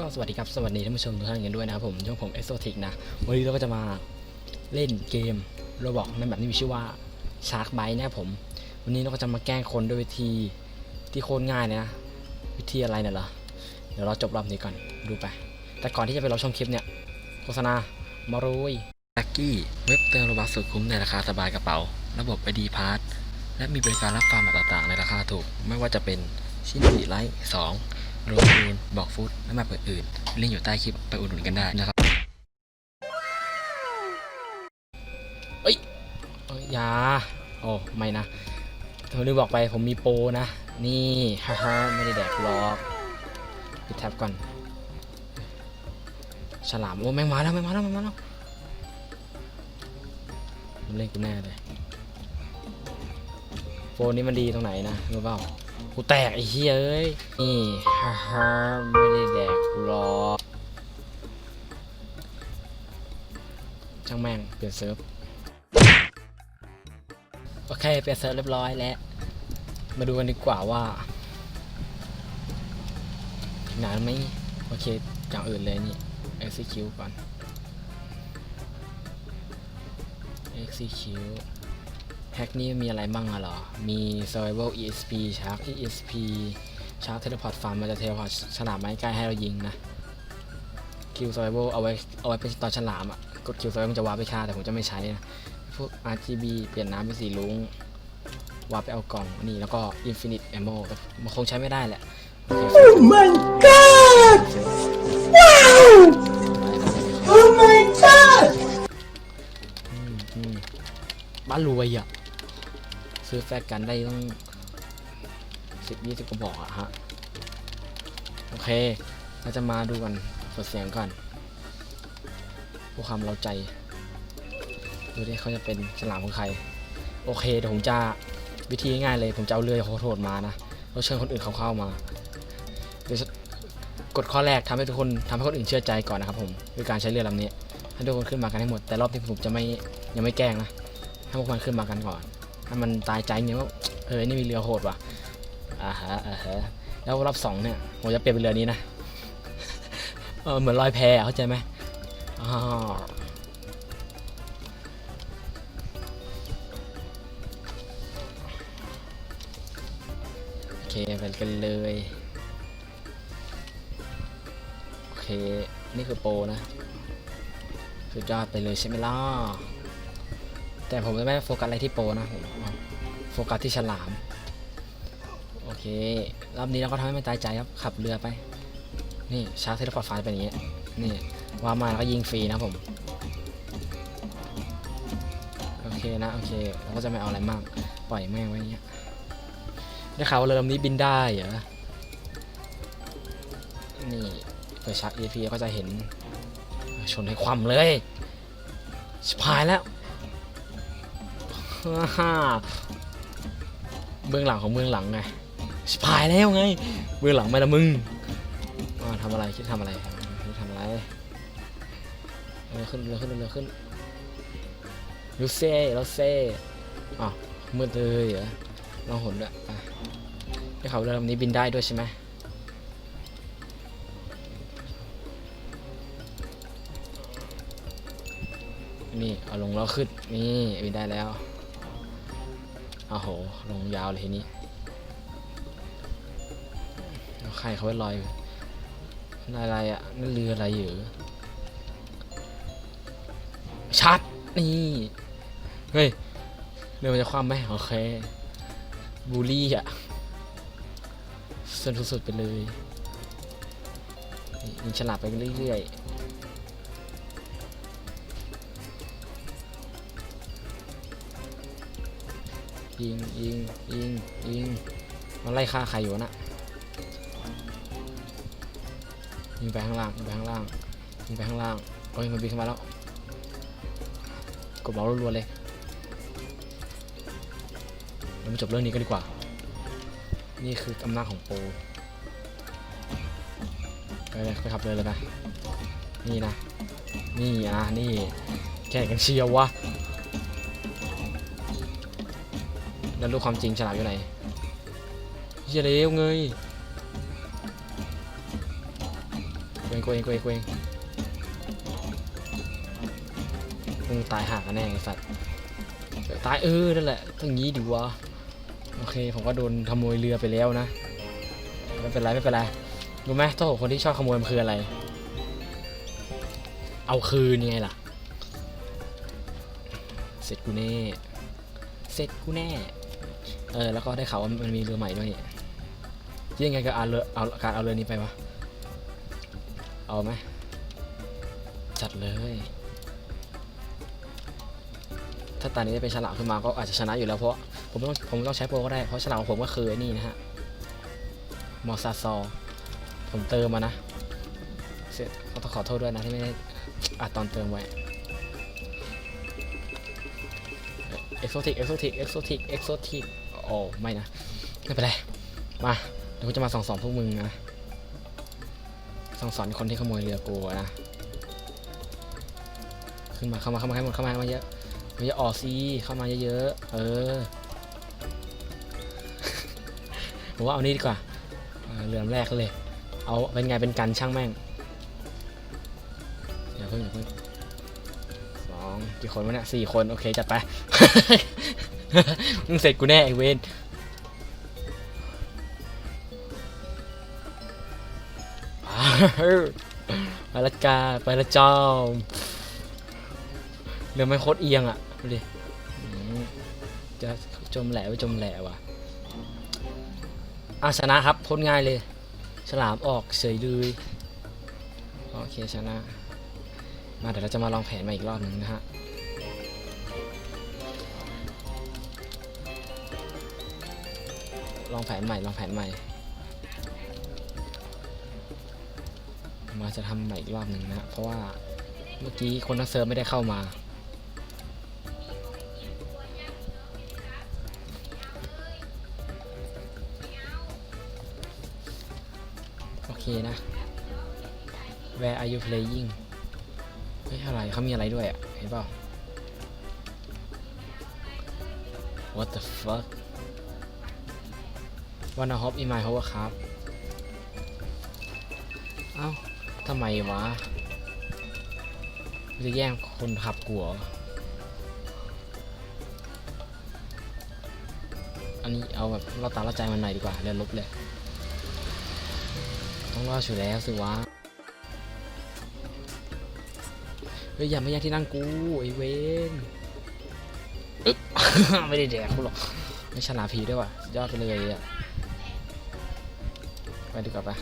ก็สวัสดีครับ สวัสดีท่านผู้ชมทุกท่านกันด้วยนะครับผมช่องผมเอ o โ i c นะ วันนี้เราก็จะมาเล่นเกมโรบอกในแบบที่มีชื่อว่า Shark Bite นะครับผม วันนี้เราก็จะมาแกล้งคนด้วยวิธีที่โคตรง่ายเนะ วิธีอะไรเนี่ยเหรอ เดี๋ยวเราจบรอบนี้ก่อนดูไป แต่ก่อนที่จะไปรับชมคลิปเนี่ย โฆษณา มารุยลักกี้เว็บเติมโลบัคสุดคุ้มในราคาสบายกระเป๋า ระบบไอดีพาร์ทและมีบริการรับฟาร์มต่างๆ ในราคาถูก ไม่ว่าจะเป็นชินสีไลท์สอง โรบูนบอกฟุตและแมปอื่นๆลิงก์อยู่ใต้คลิปไปอุดหนุนกันได้นะครับเอ้ยเอ้ยอยาโอ้ไม่นะผมลืมบอกไปผมมีโปรนะ นี่ฮ่าฮ่าไม่ได้แดกหรอกปิดแท็บก่อน ฉลามโอ้แม่งมาแล้วแม่งมาแล้วแม่งมาแล้วมันเล่นกูแน่เลยโฟนนี้มันดีตรงไหนนะรู้เปล่า กูแตกไอ้เหี้ยเอ้ย นี่ฮ่าฮ่าไม่ได้แดกกูรอช่างแม่งเปลี่ยนเซิร์ฟ โอเค เปลี่ยนเซิร์ฟเรียบร้อยแล้ว มาดูกันดีกว่าว่าหนแล้วไหมโอเคอย่างอื่นเลยนี่ execute ก่อน execute พ็กนี้มีอะไรบ้างอะเหรอ มี survival ESP shark ESP shark teleport farm มันจะเทเลพอร์ตฉลามไม้ใกล้ให้เรายิงนะ kill survival เอาไว้เอาไว้เป็นตอนฉลามอะกด kill survival มันจะวาร์ปไปฆ่าแต่ผมจะไม่ใช้นะ พวก RGB เปลี่ยนน้ำเป็นสีลุ้งวาร์ปไปเอากล่องนี่แล้วก็ infinite ammo แต่มันคงใช้ไม่ได้แหละโอเค Oh my god! Wow! Oh my god! อืมอืมบ้านรวยอะ ซื้อแฟกกันได้ต้องสิบยี่สิบกระบอกอะฮะ โอเค เราจะมาดูกันเปิดเสียงก่อนผู้ความเราใจ ดูดิเขาจะเป็นฉลามของใคร โอเคเดี๋ยวผมจะวิธีง่ายเลย ผมจะเอาเรือโหดมานะแล้วเชิญคนอื่นเขาเข้ามาเดี๋ยวกดข้อแรกทำให้ทุกคนทำให้คนอื่นเชื่อใจก่อนนะครับผมด้วยการใช้เรือลำนี้ให้ทุกคนขึ้นมากันให้หมดแต่รอบนี้ผมจะไม่ยังไม่แกล้งนะให้พวกมันขึ้นมากันก่อน ถ้มันตายใจเงี้ยว่าเออนี่มีเรือโหดว่ะอ่าฮะอ่าฮะแล้วรอบสองเนี่ยผมจะเปลี่ยนเป็นเรือนี้นะเออเหมือนลอยแพอะเข้าใจไหมอ๋อโอเคไปกันเลยโอเคนี่คือโปรนะสุดยอดไปเลยใช่ไหมล่ะ แต่ผมจะไม่โฟกัสอะไรที่โปนะผมโฟกัสที่ฉลาม โอเค รอบนี้เราก็ทำให้มันตายใจครับ ขับเรือไป นี่ชาร์จเทเลพอร์ตไฟเป็นอย่างนี้นี่วามาแล้วก็ยิงฟรีนะผม โอเคนะ โอเคเราก็จะไม่เอาอะไรมาก ปล่อยแม่งไว้อย่างเงี้ย ได้ข่าวว่าเรือลำนี้บินได้เหรอ นี่เปิดชาร์จ EFP ก็จะเห็น ชนให้คว่ำเลยชิบหายแล้ว เบื้องหลังของเบื้องหลังไงชิบหายแล้วไง เบื้องหลังไม่ละมึงอ่าทำอะไรคิดทำอะไรคิดทำอะไรเรือขึ้นเรือขึ้นเรือขึ้นลูเซ่เราเซ่อ๋อมืดเลยเหรอลองหนด้วยไปได้ข่าเรือลำนี้บินได้ด้วยใช่ไหมนี่เอาลงแล้วขึ้นนี่บินได้แล้ว โอ้โห ลงยาวเลยทีนี้ใครเขาไปลอยนั่นอะไรอะนั่นเรืออะไรอยู่ ชัด นี่ เฮ้ย เรือมันจะคว่ำไหมโอเคบูลลี่อะสนสุดไปเลยยิงฉลาดไปเรื่อยๆ ยิงยิงยิงยิงมันไล่ฆ่าใครอยู่นะยิงไปข้างล่างยิงไปข้างล่างยิงไปข้างล่างโอ้ยมันบินเข้ามาแล้วกดเมาส์รัวๆเลยเรามาจบเรื่องนี้กันดีกว่า นี่คืออำนาจของโปไปเลยไปขับเลยเลยนะนี่นะ นี่อะนี่แข่งกันเชียววะ แล้วรู้ความจริงฉลามอยู่ไหนเฮียเร็วเงยเวงกูเองกูเองกูเองมึงตายห่างกันแน่ไอ้สัตว์ตายเออนั่นแหละต้องย่างนี้ดิวะโอเคผมก็โดนขโมยเรือไปแล้วนะไม่เป็นไรไม่เป็นไรรู้ไหมโทษคนที่ชอบขโมยมันคืออะไร เอาคืนยังไงล่ะ เสร็จกูแน่ เสร็จกูแน่ เออแล้วก็ได้ข่าวว่ามันมีเรือใหม่ด้วยนี่ที่ยังไงก็เอาเรือเอาการเอาเรือนี้ไปวะเอาไหมจัดเลย ถ้าตอนนี้ได้เป็นฉลามขึ้นมาก็อาจจะชนะอยู่แล้วเพราะผมไม่ต้องผมไม่ต้องใช้โปรก็ได้เพราะฉลามของผมก็คือไอ้นี่นะฮะมอซาซอผมเติมมานะเสร็จก็ต้องขอโทษด้วยนะที่ไม่ได้อัดตอนเติมไว้เอ็กโซติกเอ็กโซติกเอ็กโซติกเอ็กโซติก อ้ไม่นะไม่เป็นไรมาเดี๋ยวกูจะมาส่องสอนพวกมึงนะส่องสอนคนที่ขโมยเรือกูนะขึ้นมาเข้ามาเข้ามาให้หมดเข้ามาให้มาเยอะมาเยอะออกซีเข้ามาเยอะๆเออผมว่าเอานี้ดีกว่าเออเรือลำแรกเลย เอาเป็นไงเป็นกันช่างแม่งอย่าเพิ่งอย่าเพิ่งสองกี่คนวะเนี่ยสี่คนโอเคจัดไป มึงเสร็จกูแน่ไอเวนไปละกาไปละจอมเรือไม่โคตรเอียงอะดูดิอืมจะจมแหล่ไปจมแหล่ว่ะอะชนะครับพ้นง่ายเลย ฉลามออกเฉยเลยโอเคชนะ มาเดี๋ยวเราจะมาลองแผนมาอีกรอบหนึ่งนะฮะ ลองแผนใหม่ลองแผนใหม่ มาจะทำใหม่อีกรอบหนึ่งนะ เพราะว่าเมื่อกี้คนทั้งเซิร์ฟไม่ได้เข้ามา โอเคนะ Where are you playing เฮ้ยอะไรเขามีอะไรด้วยอะ เห็นเปล่า What the fuck วันาฮอปอีไมล์เขาครับ เอ้าทำไมวะ จะแย่งคนขับกัว อันนี้เอาแบบเราตามเราใจมันหน่อยดีกว่า เรียนลบเลย ต้องรอดอยู่แล้วสิวะ เฮ้ยอย่ามาแย่งที่นั่งกูไอเวนอึ๊บไม่ได้แดกกูหรอก ไม่ฉลาดผีด้วยว่ะ ยอดไปเลยอะ ไปดีกว่าปะ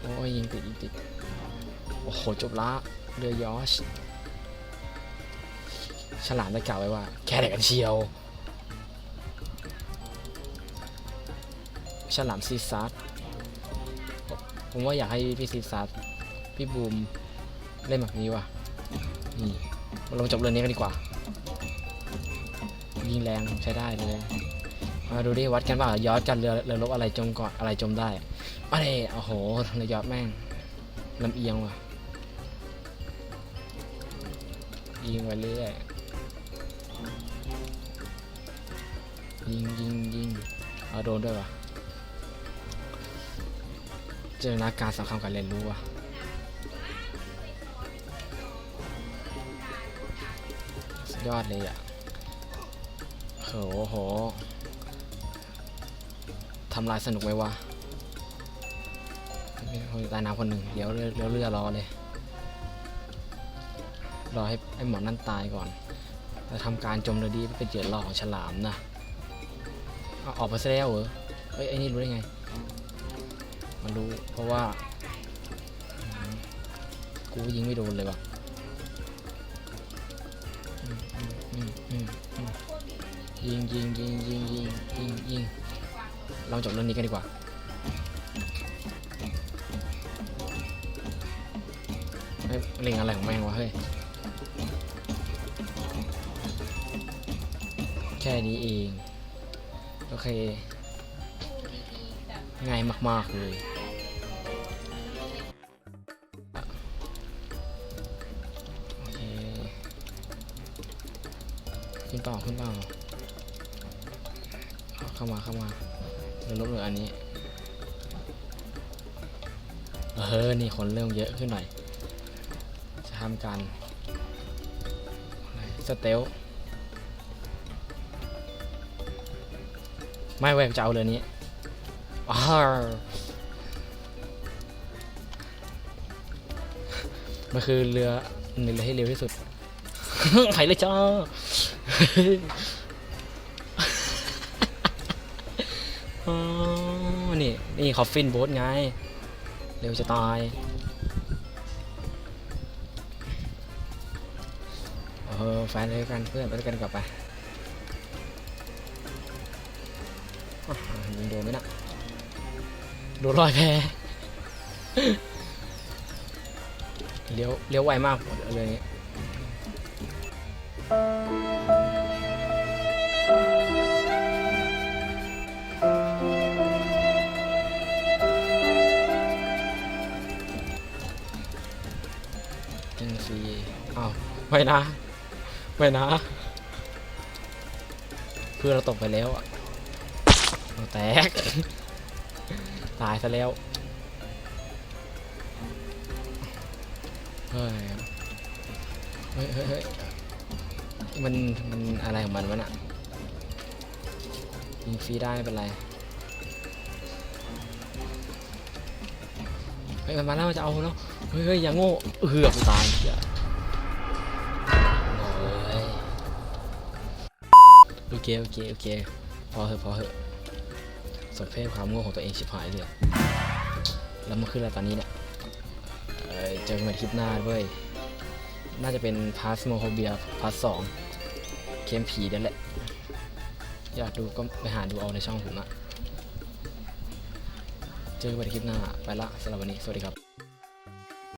โอ้ยยิงติดยิงติด โอ้โห จบละเรือยอช ฉลามได้กล่าวไว้ว่า แค่ไหนกันเชียว ฉลามซีซัสผมว่าอยากให้พี่ซีซัสพี่บูม เล่นแบบนี้ว่ะ นี่มาลงจบเรื่องนี้กันดีกว่า ยิงแรงใช้ได้เลย มาดูดิวัดกันว่ายอดกันเรือเรือลบอะไรจมก่อนอะไรจมได้อะไรโอ้โหเรือยอดแม่งลำเอียงว่ะยิงไปเรื่อยยิงยิงยิงเอาโดนด้วยว่ะเจอนาการสำคัญการเรียนรู้ว่ะยอดเลยอะโหโหำลายสนุกไหมวะคนตายน้ำคนหนึ่งเดี๋ยวเรือเรือรอเลย รอให้ไอ้หมอนั่นตายก่อนแล้วทำการจมเรือดีเพื่อเป็นเหยื่อล่อของฉลามนะออกไปซะแล้วเหรอเฮ้ยไอ้นี่รู้ได้ไง มันรู้เพราะว่า กูยิงไม่โดนเลยว่ะยิงยิงยิงยิงยิงยิงยิง เราจบเรื่องนี้กันดีกว่า เฮ้ยเล็งอะไรของแม่งวะเฮ้ย แค่นี้เอง โอเค ง่ายมาก ๆ เลย โอเค ขึ้นเปล่าขึ้นเปล่าเอเข้ามาเข้ามา ลบเลืออันนี้ เออ นี่คนเริ่มเยอะขึ้นหน่อย จะทำการสเตลไม่เว้ยจะเอาเรือนี้อ้ามันคือเรือหนึ่งเรือที่เร็วที่สุดไปเลยจ้า อ๋อนี่ นี่คอฟฟินโบ๊ทไง เร็วจะตาย เออแฟนเลยกันเพื่อนไปด้วยกันกลับไปยิงโดนไหมนะโดนลอยแพเลี้ยวเลี้ยวไวมากเลยนี้ย ไม่นะ ไม่นะ เพื่อเราตกไปแล้วอะแตก ตายซะแล้วเฮ้ยเฮ้ยเฮ้ยมัน มันอะไรของมันวะน่ะยิงฟรีได้ไม่เป็นไร เฮ้ยมันมาแล้วจะเอาแล้ว เฮ้ยเฮ้ยอย่าโง่เอือกตายเหี้ย เคโอเคโอเคพอเหอะพอเหอะสมเพศความโง่ของตัวเองชิบหายเลยแล้วมันขึ้นอะไรตอนนี้เนี่ยเอ่อเจอกันใหม่คลิปหน้าเว้ยน่าจะเป็นพาสโมโฮเบียพาสสองเกมผีนั่นแหละ อยากดูก็ไปหาดูเอาในช่องผมอะเจอกันใหม่คลิปหน้าไปละสำหรับวันนี้ สวัสดีครับ